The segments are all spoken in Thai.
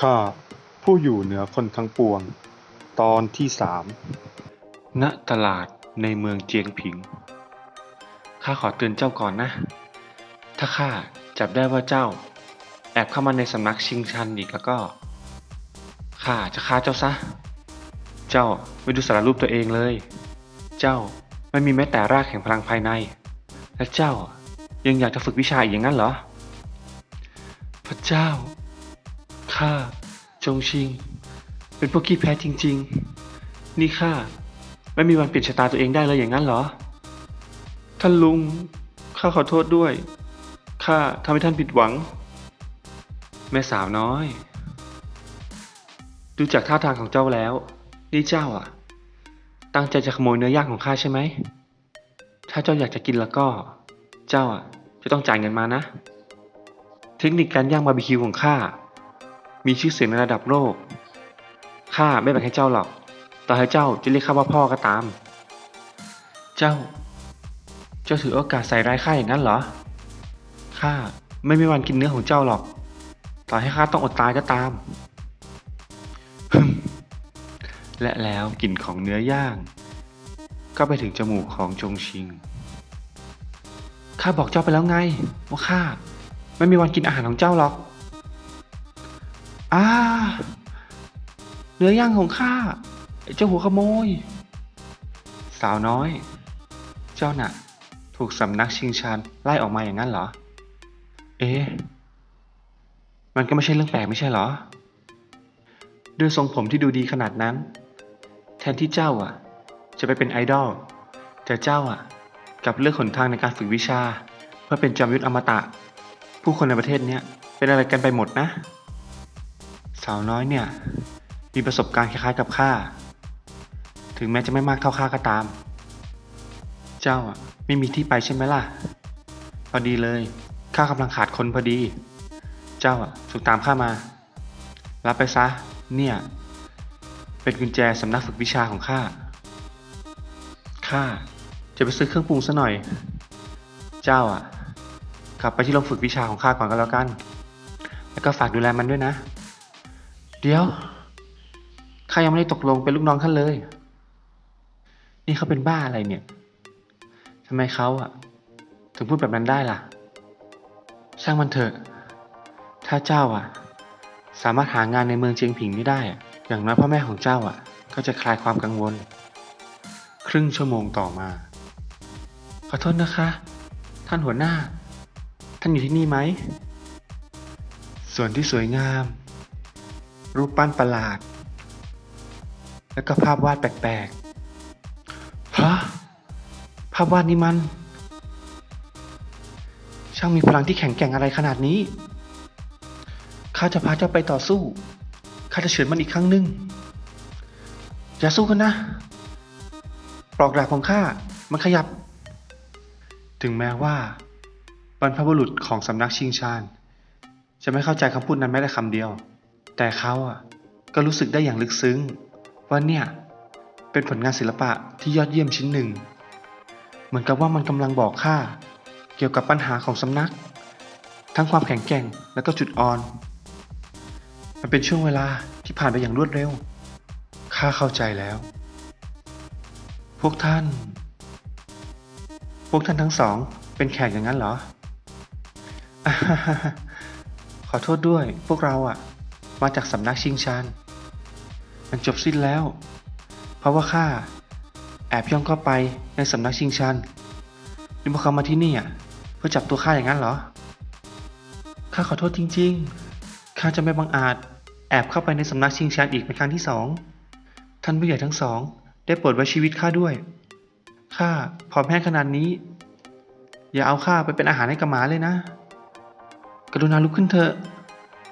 ข้าผู้อยู่เหนือคนทั้งปวง ตอนที่สามณตลาดในเมืองเจียงผิง ข้าขอเตือนเจ้าก่อนนะ ถ้าข้าจับได้ว่าเจ้า แอบเข้ามาในสำนักชิงชันอีกแล้วก็ ข้าจะฆ่าเจ้าซะ เจ้าไม่ดูสารรูปตัวเองเลย เจ้าไม่มีแม้แต่รากแห่งพลังภายใน และเจ้ายังอยากจะฝึกวิชาอีกอย่างนั้นเหรอ พระเจ้า ข้าจงชิง เป็นพวกขี้แพ้จริง ๆ นี่ข้าไม่มีวันเปลี่ยนชะตาตัวเองได้เลยอย่างนั้นเหรอ ท่านลุงข้าขอโทษด้วยข้าทำให้ท่านผิดหวัง แม่สาวน้อย ดูจากท่าทางของเจ้าแล้ว นี่เจ้าอะ ตั้งใจจะขโมยเนื้อย่างของข้าใช่ไหม ถ้าเจ้าอยากจะกินแล้วก็ เจ้าอะจะต้องจ่ายเงินมานะ เทคนิคการย่างบาร์บีคิวของข้า มีชื่อเสียงในระดับโลก ข้าไม่แบ่งให้เจ้าหรอก ต่อให้เจ้าจะเรียกข้าว่าพ่อก็ตาม เจ้า เจ้าถือโอกาสใส่ร้ายข้าอย่างนั้นเหรอ ข้าไม่มีวันกินเนื้อของเจ้าหรอก ต่อให้ข้าต้องอดตายก็ตามฮึมและแล้วกลิ่นของเนื้อย่าง ก็ไปถึงจมูกของจงชิง ข้าบอกเจ้าไปแล้วไงว่าข้าไม่มีวันกินอาหารของเจ้าหรอก อ้าเนื้อย่างของข้าเจ้าหัวขโมย สาวน้อย เจ้าน่ะ ถูกสำนักชิงชันไล่ออกมาอย่างนั้นเหรอ เอ๊ะมันก็ไม่ใช่เรื่องแปลกไม่ใช่เหรอ ด้วยทรงผมที่ดูดีขนาดนั้น แทนที่เจ้าอะ จะไปเป็นไอดอลแต่เจ้าอะกลับเลือกหนทางในการฝึกวิชา เพื่อเป็นจอมยุทธอมตะ ผู้คนในประเทศเนี้ยเป็นอะไรกันไปหมดนะ สาวน้อยเนี่ย มีประสบการณ์คล้ายๆกับข้า ถึงแม้จะไม่มากเท่าข้าก็ตาม เจ้าอะไม่มีที่ไปใช่ไหมล่ะ พอดีเลย ข้ากำลังขาดคนพอดี เจ้าอะถูกตามข้ามา รับไปซะ เนี่ย เป็นกุญแจสำนักฝึกวิชาของข้า ข้าจะไปซื้อเครื่องปรุงซะหน่อย เจ้าอะกลับไปที่โรงฝึกวิชาของข้าก่อนก็แล้วกัน แล้วก็ฝากดูแลมันด้วยนะ เดี๋ยวข้ายังไม่ได้ตกลงเป็นลูกน้องท่านเลย นี่เขาเป็นบ้าอะไรเนี่ยทำไมเขาอะถึงพูดแบบนั้นได้ล่ะ ช่างมันเถอะ ถ้าเจ้าอะสามารถหางานในเมืองเจียงผิงนี้ได้ อย่างน้อยพ่อแม่ของเจ้าอะก็จะคลายความกังวล ครึ่งชั่วโมงต่อมา ขอโทษนะคะ ท่านหัวหน้า ท่านอยู่ที่นี่ไหม ส่วนที่สวยงาม รูปปั้นประหลาด แล้วก็ภาพวาดแปลกๆ ฮะ ภาพวาดนี้มัน ช่างมีพลังที่แข็งแกร่งอะไรขนาดนี้ ข้าจะพาเจ้าไปต่อสู้ ข้าจะเฉือนมันอีกครั้งหนึ่งอย่าสู้กันนะ ปลอกดาบของข้า มันขยับ ถึงแม้ว่า บรรพบุรุษของสำนักชิงชานจะไม่เข้าใจคำพูดนั้นแม้แต่คำเดียว แต่เขาอะก็รู้สึกได้อย่างลึกซึ้ง ว่าเนี่ยเป็นผลงานศิลปะที่ยอดเยี่ยมชิ้นหนึ่ง เหมือนกับว่ามันกำลังบอกข้าเกี่ยวกับปัญหาของสำนัก ทั้งความแข็งแกร่งและก็จุดอ่อน มันเป็นช่วงเวลาที่ผ่านไปอย่างรวดเร็วข้าเข้าใจแล้ว พวกท่าน พวกท่านทั้งสองเป็นแขกอย่างนั้นเหรอ ขอโทษด้วยพวกเราอะ มาจากสำนักชิงชานมันจบสิ้นแล้ว เพราะว่าข้าแอบย่องเข้าไปในสำนักชิงชันนี่พวกเขามาที่นี่อะเพื่อจับตัวข้าอย่างนั้นเหรอ ข้าขอโทษจริง ๆ ข้าจะไม่บังอาจแอบเข้าไปในสำนักชิงชันอีกเป็นครั้งที่สอง ท่านผู้ใหญ่ทั้งสอง ได้โปรดไว้ชีวิตข้าด้วย ข้าผอมแห้งขนาดนี้ อย่าเอาข้าไปเป็นอาหารให้กับหมาเลยนะ กรุณาลุกขึ้นเถอะ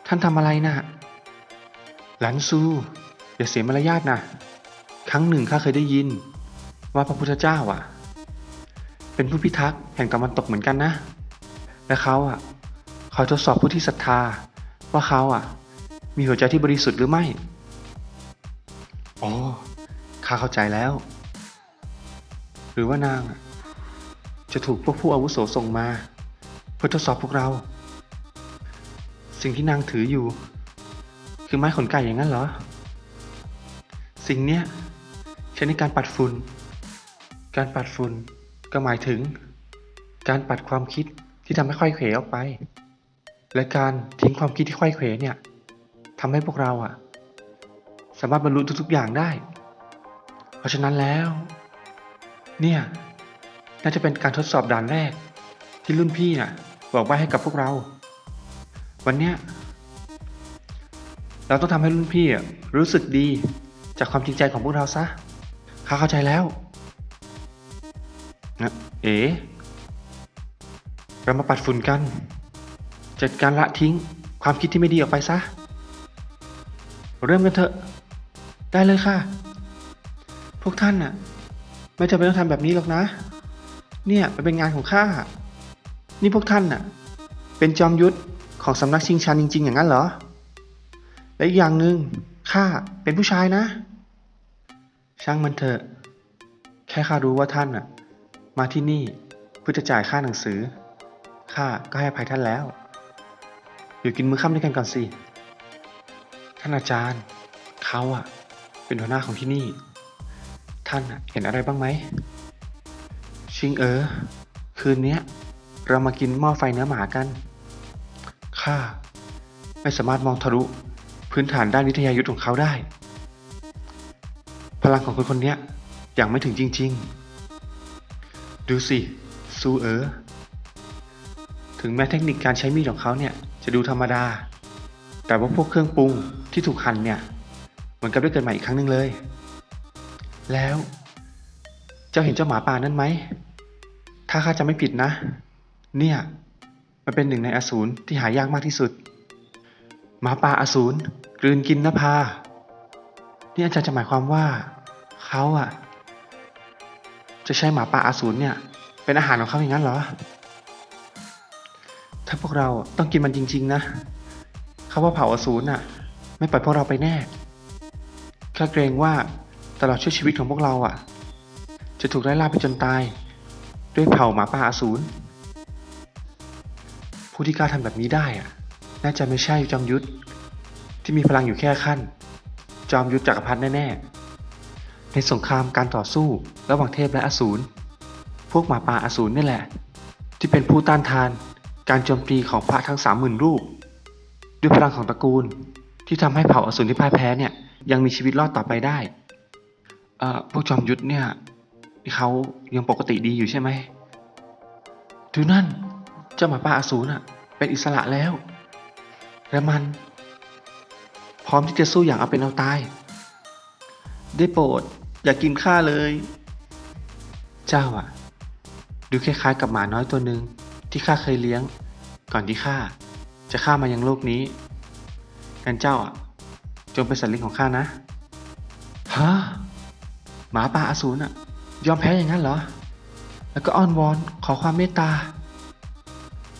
ท่านทำอะไรนะ่ะ หลันซูอย่าเสียมารยาทนะ ครั้งหนึ่งข้าเคยได้ยิน ว่าพระพุทธเจ้าอะ เป็นผู้พิทักษ์แห่งตะวันตกเหมือนกันนะ และเขาอะเขาทดสอบผู้ที่ศรัทธา ว่าเขาอะ มีหัวใจที่บริสุทธิ์หรือไม่ อ๋อ ข้าเข้าใจแล้ว หรือว่านางจะถูกพวกผู้อาวุโสส่งมา เพื่อทดสอบพวกเรา สิ่งที่นางถืออยู่ คือไม้ขนไก่อย่างนั้นเหรอ สิ่งเนี้ยใช้ในการปัดฝุ่น การปัดฝุ่นก็หมายถึง การปัดความคิดที่ทำให้ค่อยเขวออกไป และการทิ้งความคิดที่ค่อยเขวเนี่ยทำให้พวกเราอะสามารถบรรลุทุกๆอย่างได้ เพราะฉะนั้นแล้ว เนี่ยน่าจะเป็นการทดสอบด่านแรก ที่รุ่นพี่น่ะ บอกไว้ให้กับพวกเรา วันเนี้ย เราต้องทำให้รุ่นพี่รู้สึกดีจากความจริงใจของพวกเราซะข้าเข้าใจแล้วนะเอ๋เรามาปัดฝุ่นกัน จัดการละทิ้งความคิดที่ไม่ดีออกไปซะ เริ่มกันเถอะ ได้เลยค่ะ พวกท่านน่ะ ไม่จำเป็นต้องทำแบบนี้หรอกนะ เนี่ยมันเป็นงานของข้า นี่พวกท่านน่ะ เป็นจอมยุทธของสำนักชิงชันจริง ๆ อย่างนั้นเหรอ และอีกอย่างหนึ่งข้าเป็นผู้ชายนะ ช่างมันเถอะ แค่ข้ารู้ว่าท่านน่ะมาที่นี่เพื่อจะจ่ายค่าหนังสือข้าก็ให้อภัยท่านแล้ว อยู่กินมื้อค่ำด้วยกันก่อนสิ ท่านอาจารย์เขาอะเป็นหัวหน้าของที่นี่ ท่านอะเห็นอะไรบ้างไหม ชิงเอ๋อคืนเนี้ย เรามากินหม้อไฟเนื้อหมากันข้าไม่สามารถมองทะลุ พื้นฐานด้านวิทยายุทธของเขาได้ พลังของคนคนนี้ยอย่างไม่ถึงจริง ๆ ดูสิซูเอ๋อถึงแม้เทคนิคการใช้มีดของเขาเนี่ยจะดูธรรมดา แต่ว่าพวกเครื่องปรุงที่ถูกหั่นเนี่ยเหมือนกับได้เกิดใหม่อีกครั้งหนึ่งเลย แล้ว เจ้าเห็นเจ้าหมาป่านั่นไหม ถ้าข้าจะไม่ผิดนะ เนี่ย มันเป็นหนึ่งในอสูรที่หายากมากที่สุด หมาป่าอสูรกลืนกินนภานี่อาจารย์จะหมายความว่าเขาอะจะใช้หมาป่าอสูรเนี่ย เป็นอาหารของเขาอย่างนั้นเหรอ ถ้าพวกเราต้องกินมันจริง ๆ นะเขาว่าเผ่าอสูรน่ะ ไม่ปล่อยพวกเราไปแน่ข้าเกรงว่าตลอดช่วชีวิตของพวกเราอะ จะถูกไล่ล่าไปจนตาย ด้วยเผ่าหมาป่าอสูรผู้ที่กล้าทำแบบนี้ได้อะ น่าจะไม่ใช่จอมยุทธที่มีพลังอยู่แค่ขั้น จอมยุทธจักรพรรดิแน่ๆ ในสงครามการต่อสู้ระหว่างเทพและอสูร พวกหมาป่าอสูรนี่แหละ ที่เป็นผู้ต้านทานการโจมตีของพระทั้งสามหมื่นรูป ด้วยพลังของตระกูลที่ทำให้เผ่าอสูรที่พ่ายแพ้เนี่ยยังมีชีวิตรอดต่อไปได้ เอ่อพวกจอมยุทธเนี่ยเขายังปกติดีอยู่ใช่ไหมดูนั่นเจ้าหมาป่าอสูรน่ะเป็นอิสระแล้ว และมัน พร้อมที่จะสู้อย่างเอาเป็นเอาตาย ได้โปรดอย่ากกินข้าเลย เจ้าอะดูคล้ายๆกับหมาน้อยตัวหนึ่งที่ข้าเคยเลี้ยง ก่อนที่ข้าจะข้ามายังโลกนี้งั้นเจ้าอะจงเป็นสัตว์เลี้ยงของข้านะฮะหมาป่าอสูรอะยอมแพ้อย่างนั้นเหรอ แล้วก็อ้อนวอนขอความเมตตา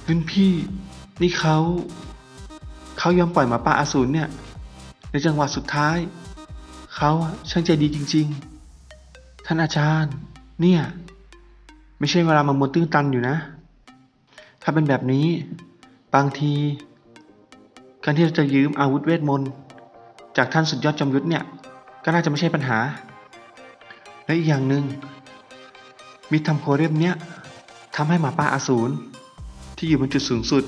รุ่นพี่นี่เขา เขายอมปล่อยหมาป่าอสูรเนี่ย ในจังหวะสุดท้าย เขาช่างใจดีจริง ๆ ท่านอาจารย์ เนี่ย ไม่ใช่เวลามามัวตื้นตันอยู่นะ ถ้าเป็นแบบนี้ บางที การที่เราจะยืมอาวุธเวทมนต์จากท่านสุดยอดจอมยุทธเนี่ย ก็น่าจะไม่ใช่ปัญหา และอีกอย่างหนึ่งมีทำโคเรียมเนี้ยทำให้หมาป่าอสูรที่อยู่บนจุดสูงสุด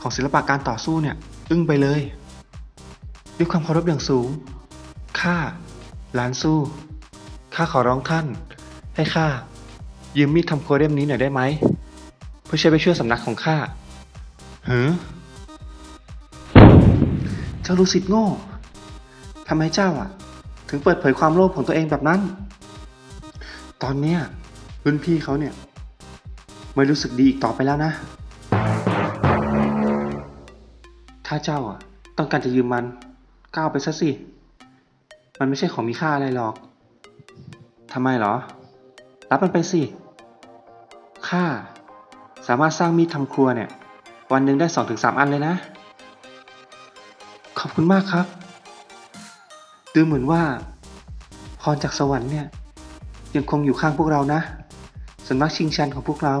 ของศิลปะการต่อสู้เนี่ย อึ้งไปเลย ด้วยความเคารพอย่างสูง ข้าหลานสู้ ข้าขอร้องท่าน ให้ข้ายืมมีดทำโคเรียมนี้หน่อยได้ไหม เพื่อใช้ไปช่วยสำนักของข้าเฮ้อเจ้าลูกศิษย์โง่ทำไมเจ้าอะ ถึงเปิดเผยความโลภของตัวเองแบบนั้น ตอนเนี้ยรุ่นพี่เขาเนี่ย ไม่รู้สึกดีอีกต่อไปแล้วนะ ถ้าเจ้าอะ ต้องการจะยืมมันก็เอาไปซะสิ มันไม่ใช่ของมีค่าอะไรหรอก ทำไมหรอ รับมันไปสิ ข้าสามารถสร้างมีดทำครัวเนี่ย วันหนึ่งได้สองถึงสามอันเลยนะ ขอบคุณมากครับ ดูเหมือนว่า พรจากสวรรค์เนี่ย ยังคงอยู่ข้างพวกเรานะสำนักชิงชันของพวกเรา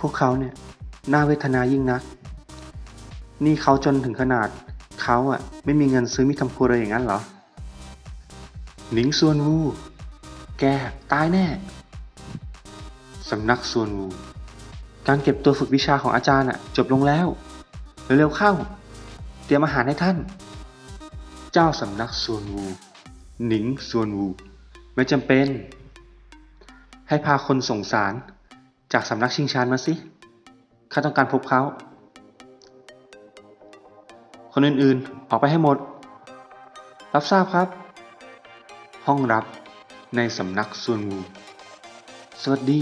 พวกเขาเนี่ยน่าเวทนายิ่งนัก นี่เขาจนถึงขนาดเขาอะไม่มีเงินซื้อมิตรทำครัวเลยอย่างนั้นเหรอ หนิงส่วนวู แกตายแน่ สำนักส่วนวู การเก็บตัวฝึกวิชาของอาจารย์อะจบลงแล้ว เร็วๆเข้า เตรียมอาหารให้ท่าน เจ้าสำนักส่วนวู หนิงส่วนวู ไม่จำเป็น ให้พาคนส่งสารจากสำนักชิงชานมาสิ ข้าต้องการพบเขา คนอื่นๆ ออกไปให้หมด รับทราบครับ ห้องรับในสำนักส่วนวู สวัสดี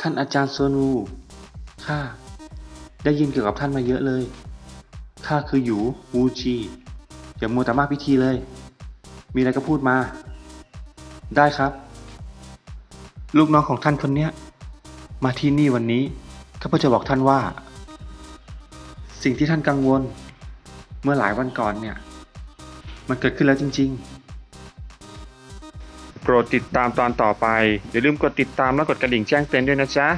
ท่านอาจารย์ส่วนวูข้าได้ยินเกี่ยวกับท่านมาเยอะเลย ข้าคือหยูวูจี อย่ามัวแต่มากพิธีเลย มีอะไรก็พูดมา ได้ครับ ลูกน้องของท่านคนเนี้ย มาที่นี่วันนี้ข้าพเจ้าบอกท่านว่า สิ่งที่ท่านกังวล เมื่อหลายวันก่อนเนี่ย มันเกิดขึ้นแล้วจริง ๆ โปรดติดตามตอนต่อไป อย่าลืมกดติดตามและกดกระดิ่งแจ้งเตือนด้วยนะจ๊ะ